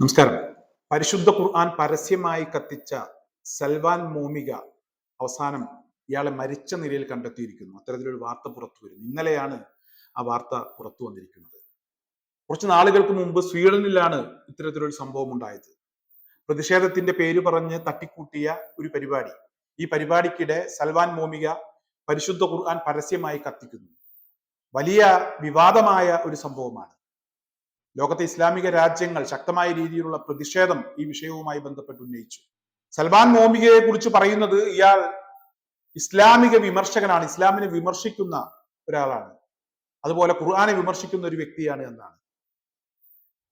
നമസ്കാരം. പരിശുദ്ധ ഖുർആൻ പരസ്യമായി കത്തിച്ച സൽവാൻ മോമിക അവസാനം ഇയാളെ മരിച്ച നിലയിൽ കണ്ടെത്തിയിരിക്കുന്നു. അത്തരത്തിലൊരു വാർത്ത പുറത്തു വരുന്നു. ഇന്നലെയാണ് ആ വാർത്ത പുറത്തു വന്നിരിക്കുന്നത്. കുറച്ച് നാളുകൾക്ക് മുമ്പ് സ്വീഡനിലാണ് ഇത്തരത്തിലൊരു സംഭവം ഉണ്ടായത്. പ്രതിഷേധത്തിന്റെ പേര് പറഞ്ഞ് തട്ടിക്കൂട്ടിയ ഒരു പരിപാടി. ഈ പരിപാടിക്കിടെ സൽവാൻ മോമിക പരിശുദ്ധ ഖുർആൻ പരസ്യമായി കത്തിക്കുന്നു. വലിയ വിവാദമായ ഒരു സംഭവമാണ്. ലോകത്തെ ഇസ്ലാമിക രാജ്യങ്ങൾ ശക്തമായ രീതിയിലുള്ള പ്രതിഷേധം ഈ വിഷയവുമായി ബന്ധപ്പെട്ട് ഉന്നയിച്ചു. സൽമാൻ മോമികയെ കുറിച്ച് പറയുന്നത് ഇയാൾ ഇസ്ലാമിക വിമർശകനാണ് ഇസ്ലാമിനെ വിമർശിക്കുന്ന ഒരാളാണ്. അതുപോലെ ഖുർആാനെ വിമർശിക്കുന്ന ഒരു വ്യക്തിയാണ് എന്നാണ്.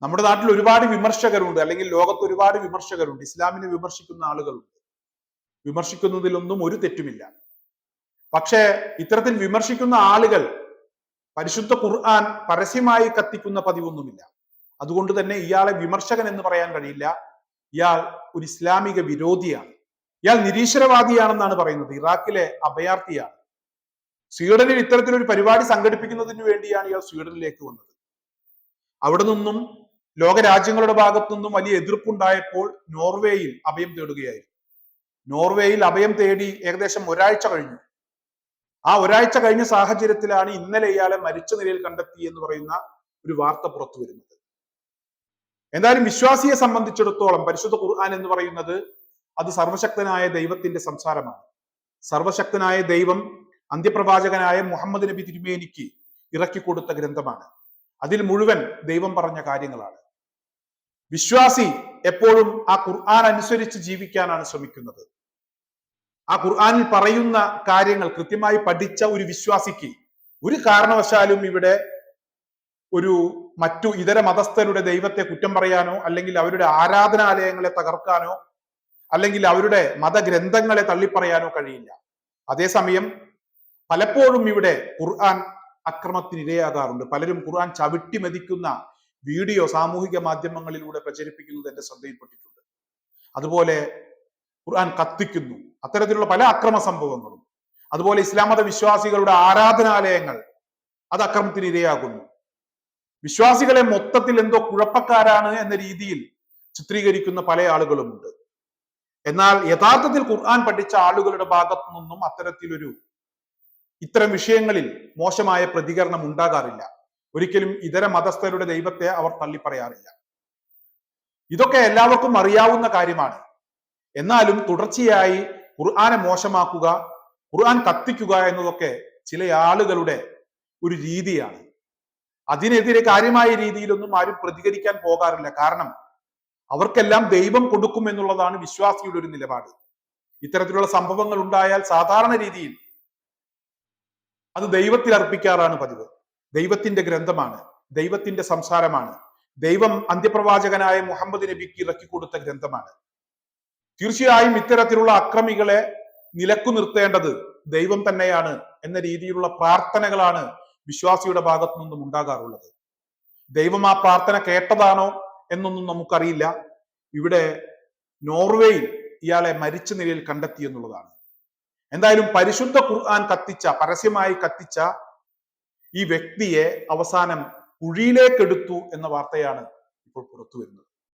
നമ്മുടെ നാട്ടിൽ ഒരുപാട് വിമർശകരുണ്ട് അല്ലെങ്കിൽ ലോകത്ത് ഒരുപാട് വിമർശകരുണ്ട് ഇസ്ലാമിനെ വിമർശിക്കുന്ന ആളുകളുണ്ട്. വിമർശിക്കുന്നതിലൊന്നും ഒരു തെറ്റുമില്ല. പക്ഷേ ഇത്തരത്തിൽ വിമർശിക്കുന്ന ആളുകൾ പരിശുദ്ധ ഖുർആൻ പരസ്യമായി കത്തിക്കുന്ന പതിവൊന്നുമില്ല. അതുകൊണ്ട് തന്നെ ഇയാളെ വിമർശകൻ എന്ന് പറയാൻ കഴിയില്ല. ഇയാൾ ഒരു ഇസ്ലാമിക വിരോധിയാണ്. ഇയാൾ നിരീശ്വരവാദിയാണെന്നാണ് പറയുന്നത്. ഇറാഖിലെ അഭയാർത്ഥിയാണ്. സ്വീഡനിൽ ഇത്തരത്തിലൊരു പരിപാടി സംഘടിപ്പിക്കുന്നതിന് വേണ്ടിയാണ് ഇയാൾ സ്വീഡനിലേക്ക് വന്നത്. അവിടെ നിന്നും ലോകരാജ്യങ്ങളുടെ ഭാഗത്തു നിന്നും വലിയ എതിർപ്പുണ്ടായപ്പോൾ നോർവേയിൽ അഭയം തേടുകയായിരുന്നു. നോർവേയിൽ അഭയം തേടി ഏകദേശം ഒരാഴ്ച കഴിഞ്ഞു. ആ ഒരാഴ്ച കഴിഞ്ഞ സാഹചര്യത്തിലാണ് ഇന്നലെ ഇയാളെ മരിച്ച നിലയിൽ കണ്ടെത്തി എന്ന് പറയുന്ന ഒരു വാർത്ത പുറത്തു വരുന്നത്. എന്തായാലും വിശ്വാസിയെ സംബന്ധിച്ചിടത്തോളം പരിശുദ്ധ ഖുർആൻ എന്ന് പറയുന്നത് അത് സർവശക്തനായ ദൈവത്തിന്റെ സംസാരമാണ്. സർവശക്തനായ ദൈവം അന്ത്യപ്രവാചകനായ മുഹമ്മദ് നബി തിരുമേനിക്ക് ഇറക്കി കൊടുത്ത ഗ്രന്ഥമാണ്. അതിൽ മുഴുവൻ ദൈവം പറഞ്ഞ കാര്യങ്ങളാണ്. വിശ്വാസി എപ്പോഴും ആ ഖുർആൻ അനുസരിച്ച് ജീവിക്കാനാണ് ശ്രമിക്കുന്നത്. ആ ഖുർആാനിൽ പറയുന്ന കാര്യങ്ങൾ കൃത്യമായി പഠിച്ച ഒരു വിശ്വാസിക്ക് ഒരു കാരണവശാലും ഇവിടെ ഒരു മറ്റു ഇതര മതസ്ഥരുടെ ദൈവത്തെ കുറ്റം പറയാനോ അല്ലെങ്കിൽ അവരുടെ ആരാധനാലയങ്ങളെ തകർക്കാനോ അല്ലെങ്കിൽ അവരുടെ മതഗ്രന്ഥങ്ങളെ തള്ളിപ്പറയാനോ കഴിയില്ല. അതേസമയം പലപ്പോഴും ഇവിടെ ഖുർആൻ അക്രമത്തിന് ഇരയാകാറുണ്ട് പലരും ഖുർആൻ ചവിട്ടി മതിക്കുന്ന വീഡിയോ സാമൂഹിക മാധ്യമങ്ങളിലൂടെ പ്രചരിപ്പിക്കുന്നത് എന്റെ ശ്രദ്ധയിൽപ്പെട്ടിട്ടുണ്ട്. അതുപോലെ ഖുർആൻ കത്തിക്കുന്നു. അത്തരത്തിലുള്ള പല അക്രമ സംഭവങ്ങളും. അതുപോലെ ഇസ്ലാം മത വിശ്വാസികളുടെ ആരാധനാലയങ്ങൾ അത് അക്രമത്തിന് ഇരയാകുന്നു വിശ്വാസികളെ മൊത്തത്തിൽ എന്തോ കുഴപ്പക്കാരാണ് എന്ന രീതിയിൽ ചിത്രീകരിക്കുന്ന പല ആളുകളുമുണ്ട്. എന്നാൽ യഥാർത്ഥത്തിൽ ഖുർആൻ പഠിച്ച ആളുകളുടെ ഭാഗത്തു നിന്നും അത്തരത്തിലൊരു ഇത്തരം വിഷയങ്ങളിൽ മോശമായ പ്രതികരണം ഉണ്ടാകാറില്ല. ഒരിക്കലും ഇതര മതസ്ഥരുടെ ദൈവത്തെ അവർ തള്ളിപ്പറയാറില്ല. ഇതൊക്കെ എല്ലാവർക്കും അറിയാവുന്ന കാര്യമാണ്. എന്നാലും തുടർച്ചയായി ഖുർആനെ മോശമാക്കുക ഖുർആൻ കത്തിക്കുക എന്നതൊക്കെ ചില ആളുകളുടെ ഒരു രീതിയാണ്. അതിനെതിരെ കാര്യമായ രീതിയിലൊന്നും ആരും പ്രതികരിക്കാൻ പോകാറില്ല. കാരണം അവർക്കെല്ലാം ദൈവം കൊടുക്കും എന്നുള്ളതാണ് വിശ്വാസിയുടെ ഒരു നിലപാട്. ഇത്തരത്തിലുള്ള സംഭവങ്ങൾ ഉണ്ടായാൽ സാധാരണ രീതിയിൽ അത് ദൈവത്തിൽ അർപ്പിക്കാറാണ് പതിവ്. ദൈവത്തിന്റെ ഗ്രന്ഥമാണ് ദൈവത്തിന്റെ സംസാരമാണ് ദൈവം അന്ത്യപ്രവാചകനായ മുഹമ്മദ് നബിക്ക് ഇറക്കി കൊടുത്ത ഗ്രന്ഥമാണ്. തീർച്ചയായും ഇത്തരത്തിലുള്ള അക്രമികളെ നിലക്കു നിർത്തേണ്ടത് ദൈവം തന്നെയാണ് എന്ന രീതിയിലുള്ള പ്രാർത്ഥനകളാണ് വിശ്വാസിയുടെ ഭാഗത്തു നിന്നും ഉണ്ടാകാറുള്ളത്. ദൈവം ആ പ്രാർത്ഥന കേട്ടതാണോ എന്നൊന്നും നമുക്കറിയില്ല. ഇവിടെ നോർവേയിൽ ഇയാളെ മരിച്ച നിലയിൽ കണ്ടെത്തി എന്നുള്ളതാണ്. എന്തായാലും പരിശുദ്ധ ഖുർആൻ കത്തിച്ച പരസ്യമായി കത്തിച്ച ഈ വ്യക്തിയെ അവസാനം കുഴിയിലേക്കെടുത്തു എന്ന വാർത്തയാണ് ഇപ്പോൾ പുറത്തു വരുന്നത്